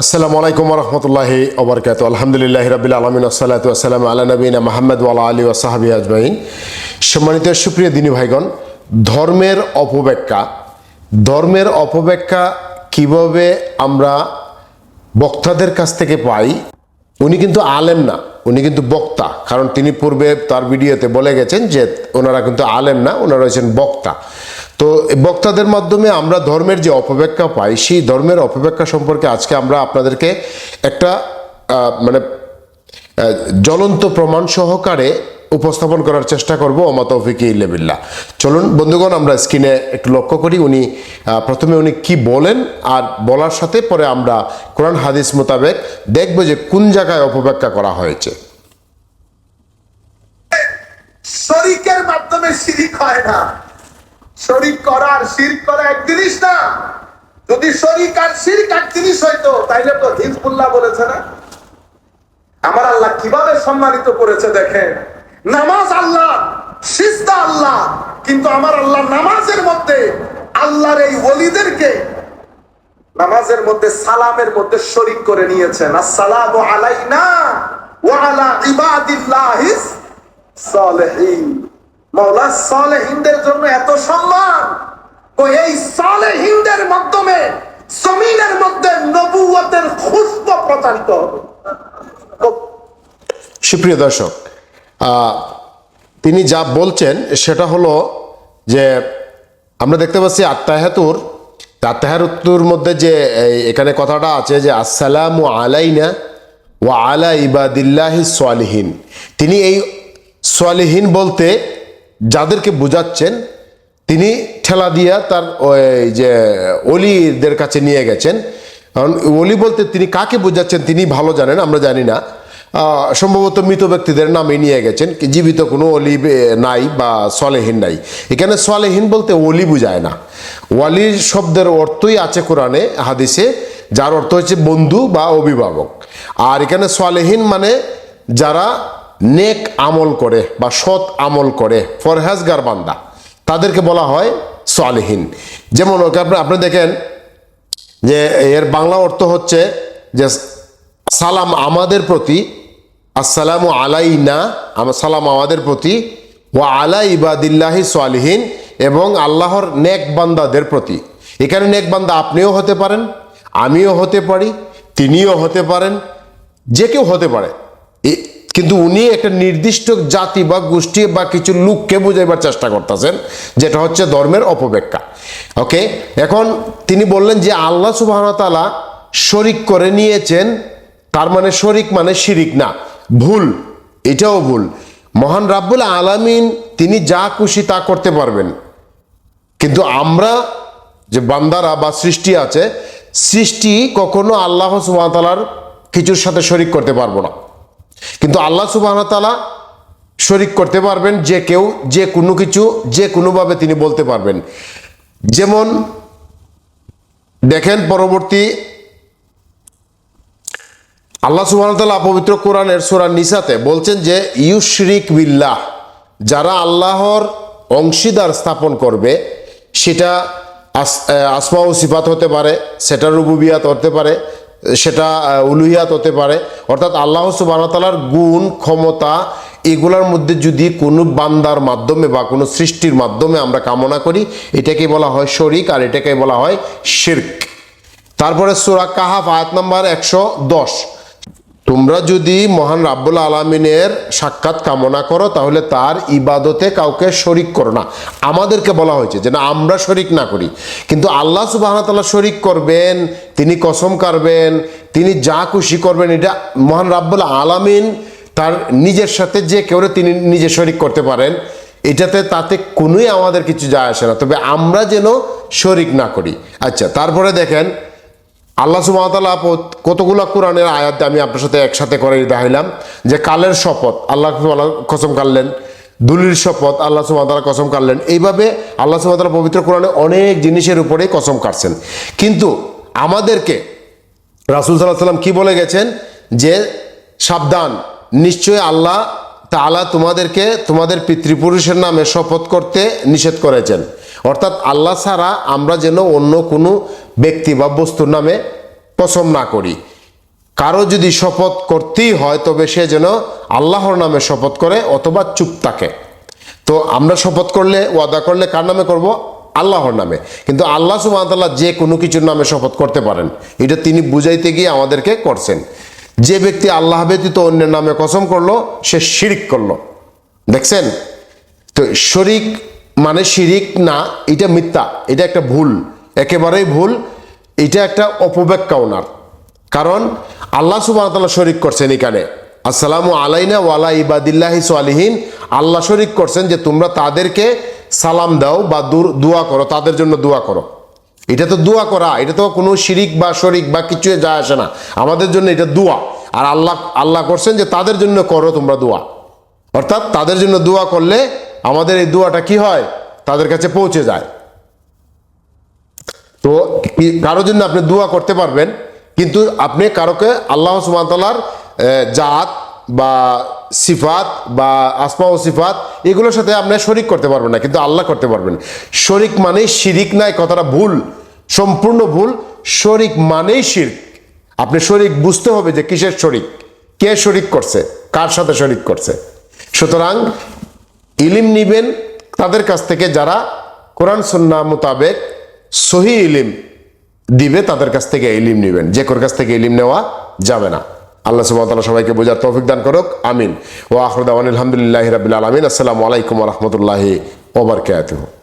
আসসালামু আলাইকুম রহমতুল্লাহি ওবরকাত আলহামদুলিল্লাহ রবিল আলমিন আসসালাতু আসসালাম আলা নবীন মাহমদ ওয়ালা আলী ওসাহাবি আজমাইন। সম্মানিত সুপ্রিয় দিনী ভাইগণ, ধর্মের অপব্যাখ্যা ধর্মের অপব্যাখ্যা কীভাবে আমরা বক্তাদের কাছ থেকে পাই, উনি কিন্তু আলেম না, উনি কিন্তু বক্তা। কারণ তিনি পূর্বে তার ভিডিওতে বলে গেছেন যে ওনারা কিন্তু আলেম না, ওনারা হচ্ছেন বক্তা। তো বক্তাদের মাধ্যমে আমরা ধর্মের যে অপব্যাখ্যা পাই, সেই ধর্মের অপব্যাখ্যা সম্পর্কে আজকে আমরা আপনাদেরকে একটা মানে জ্বলন্ত প্রমাণ সহকারে উপস্থাপন করার চেষ্টা করব ওমা তৌফিকি ইল্লাবিল্লাহ চলুন বন্ধুগণ, আমরা স্ক্রিনে একটু লক্ষ্য করি উনি প্রথমে উনি কি বলেন, আর বলার সাথে পরে আমরা কোরআন হাদিস মোতাবেক দেখব যে কোন জায়গায় অপব্যাখ্যা করা হয়েছে। শরিকের মাধ্যমে শিরিক হয় না। শরিক করার শিরিক করা এক জিনিস না। যদি শরিক আর শিরিক এক জিনিস হইতো, তাইলে তো হিজবুল্লাহ বলেছে না। আমার আল্লাহ কীভাবে সম্মানিত করেছে দেখেন? নামাজ আল্লাহ, সিজদা আল্লাহ। কিন্তু আমার আল্লাহ নামাজের মধ্যে, আল্লাহর এই ওলিদেরকে নামাজের মধ্যে, সালামের মধ্যে শরিক করে নিয়েছেন। আসসালামু আলাইনা ওয়া আলা ইবাদিল্লাহিস সালেহিন। সালেহিনদের জন্য এত সম্মান। তো এই সালেহিনদের মাধ্যমে জমিনের মধ্যে নবুয়তের খুশব প্রচারিত সুপ্রিয় দর্শক তিনি যা বলছেন সেটা হলো যে আমরা দেখতে পাচ্ছি আত্মাহাতুর আত্মাহাতুর মধ্যে যে এখানে কথাটা আছে যে আসসালামু আলাইনা ওয়া আলা ইবাদিল্লাহি সোয়ালিহীন তিনি এই সোয়ালিহীন বলতে যাদেরকে বোঝাচ্ছেন, তিনি ঠেলা দিয়া তার ওই যে অলিদের কাছে নিয়ে গেছেন। কারণ অলি বলতে তিনি কাকে বোঝাচ্ছেন তিনি ভালো জানেন, আমরা জানি না। সম্ভবত মৃত ব্যক্তিদের নামে নিয়ে গেছেন জীবিত কোনো অলি নাই বা সলেহীন নাই। এখানে সলেহীন বলতে অলি বুঝায় না। ওয়ালির শব্দের অর্থই আছে কোরআনে, হাদিসে, যার অর্থ হচ্ছে বন্ধু বা অভিভাবক। আর এখানে সলেহীন মানে যারা নেক আমল করে বা সৎ আমল করে ফরহাজগার বান্দা। তাদেরকে বলা হয় সালেহীন। যেমন ওকে আপনি আপনি দেখেন যে এর বাংলা অর্থ হচ্ছে যে সালাম আমাদের প্রতি, আসসালামু আলাইনা আমার সালাম আমাদের প্রতি ও আলা ইবাদিল্লাহি সালিহীন এবং আল্লাহর নেক বান্দাদের প্রতি। এখানে নেক বান্দা আপনিও হতে পারেন, আমিও হতে পারি, তিনিও হতে পারেন, যে কেউ হতে পারে। কিন্তু উনি একটা নির্দিষ্ট জাতি বা গোষ্ঠী বা কিছু লোককে বুঝাইবার চেষ্টা করতেছেন, যেটা হচ্ছে ধর্মের অপব্যাখ্যা। ওকে? এখন তিনি বললেন যে আল্লাহ সুবাহতালা শরিক করে নিয়েছেন, তার মানে শরিক মানে শিরিক না, ভুল, এটাও ভুল। মহান রাব্বুল আলামিন তিনি যা খুশি তা করতে পারবেন। কিন্তু আমরা যে বান্দারা বা সৃষ্টি আছে, সৃষ্টি কখনো আল্লাহ সুবাহতালার কিছুর সাথে শরিক করতে পারব না। কিন্তু আল্লাহ সুবাহতালা শরিক করতে পারবেন যে কেউ, যে কোনো কিছু, যে কোনোভাবে তিনি বলতে পারবেন। যেমন, দেখেন পরবর্তী, আল্লাহ সুবাহতাল্লাহ পবিত্র কোরআনের সুরা নিসাতে বলছেন যে, ইউশরিক বিল্লাহ, যারা আল্লাহর অংশীদার স্থাপন করবে, সেটা আসমা ও সিফাত হতে পারে সেটা রুবুবিয়াত হতে পারে সেটা উলুহিয়াত হতে পারে। অর্থাৎ আল্লাহ সুবাহতালার গুণ, ক্ষমতা, এগুলার মধ্যে যদি কোনো বান্দার মাধ্যমে বা কোনো সৃষ্টির মাধ্যমে আমরা কামনা করি এটাকে বলা হয় শরিক আর এটাকে বলা হয় শির্ক। তারপরে সুরা কাহাফ, আয়াত নাম্বার একশো দশ। তোমরা যদি মহান রাব্বুল আলমিনের সাক্ষাৎ কামনা করো, তাহলে তার ইবাদতে কাউকে শরিক করো না। আমাদেরকে বলা হয়েছে যে না, আমরা শরিক না করি। কিন্তু আল্লাহ সুবাহতাল্লাহ শরিক করবেন, তিনি কসম কারবেন তিনি যা খুশি করবেন, এটা মহান রাব্বুল আলামিন তার নিজের সাথে যে কেউ তিনি নিজে শরিক করতে পারেন, এটাতে তাতে কোনোই আমাদের কিছু যায় আসে না। তবে আমরা যেন শরিক না করি। আচ্ছা তারপরে দেখেন আল্লাহ সুবাহতাল্লাহ কতগুলো কোরআনের আয়াত আমি আপনার সাথে একসাথে করে দেখাইলাম যে কালের শপথ, আল্লাহ কসম কাটলেন। দুলির শপথ, আল্লাহ সুবাহতাল্লাহ কসম কাটলেন। এইভাবে আল্লাহ সুবাহতাল্লাহ পবিত্র কোরআনে অনেক জিনিসের উপরেই কসম কাটছেন। কিন্তু আমাদেরকে রাসুল সাল্লাহ সাল্লাম কি বলে গেছেন? যে সাবধান, নিশ্চয়ই আল্লাহ তাআলা তোমাদেরকে তোমাদের পিতৃপুরুষের নামে শপথ করতে নিষেধ করেছেন। অর্থাৎ আল্লাহ ছাড়া আমরা যেন অন্য কোনো ব্যক্তি বা বস্তুর নামে পছন্দ না করি। কারও যদি শপথ করতেই হয়, তবে সে যেন আল্লাহর নামে শপথ করে অথবা চুপ থাকে। তো আমরা শপথ করলে, ওয়াদা করলে কার নামে করব? আল্লাহর নামে। কিন্তু আল্লাহ সুবাহতাল্লাহ যে কোনো কিছুর নামে শপথ করতে পারেন। এটা তিনি বুঝাইতে গিয়ে আমাদেরকে করছেন। যে ব্যক্তি আল্লাহ ব্যতীত অন্যের নামে কসম করল, সে শিরিক করল। দেখছেন? তো শরিক মানে শিরিক না, এটা মিথ্যা, এটা একটা ভুল। একেবারেই ভুল, এটা একটা অপব্যাখ্যা ওনার। কারণ আল্লাহ সুবাহ শরিক করছেন এখানে। আসসালামু আলাইনা ওয়ালা ইবাদিল্লাহি সালিহীন। আল্লাহ শরিক করছেন যে তোমরা তাদেরকে সালাম দাও বা দোয়া করো, তাদের জন্য দোয়া করো। এটা তো দোয়া করা, এটা তো কোনো শিরিক বা শরিক বা কিছু যায় আসে না। আমাদের জন্য এটা দোয়া। আর আল্লাহ আল্লাহ করছেন যে তাদের জন্য করো তোমরা দোয়া। অর্থাৎ তাদের জন্য দোয়া করলে আমাদের এই দোয়াটা কি হয়? তাদের কাছে পৌঁছে যায়। তো কারোর জন্য আপনি দোয়া করতে পারবেন, কিন্তু আপনি কারোকে আল্লাহ সুবাহতাল্লার জাত বা সিফাত বা আসমা ও সিফাত এগুলোর সাথে আপনি শরিক করতে পারবেন না, কিন্তু আল্লাহ করতে পারবেন। শরিক মানেই শিরিক নাই কথাটা ভুল, সম্পূর্ণ ভুল। শরিক মানেই শির্ক। আপনি শরিক বুঝতে হবে যে কিসের শরিক, কে শরিক করছে, কার সাথে শরিক করছে। সুতরাং ইলিম নিবেন, তাদের কাছ থেকে যারা কোরআন, সন্না মোতাবেক সহি ইলিম দিবে, তাদের কাছ থেকে ইলিম নিবেন। যে কোর কাছ থেকে ইলিম নেওয়া যাবে না। আল্লাহ তালা সবাইকে বোঝার তৌফিক দান করুক। আমিন। ও আখরুদ আলহামদুলিল্লাহ রাবিল আলমিন। আসসালামু আলাইকুম রহমতুল্লাহি ওবরকাতুহ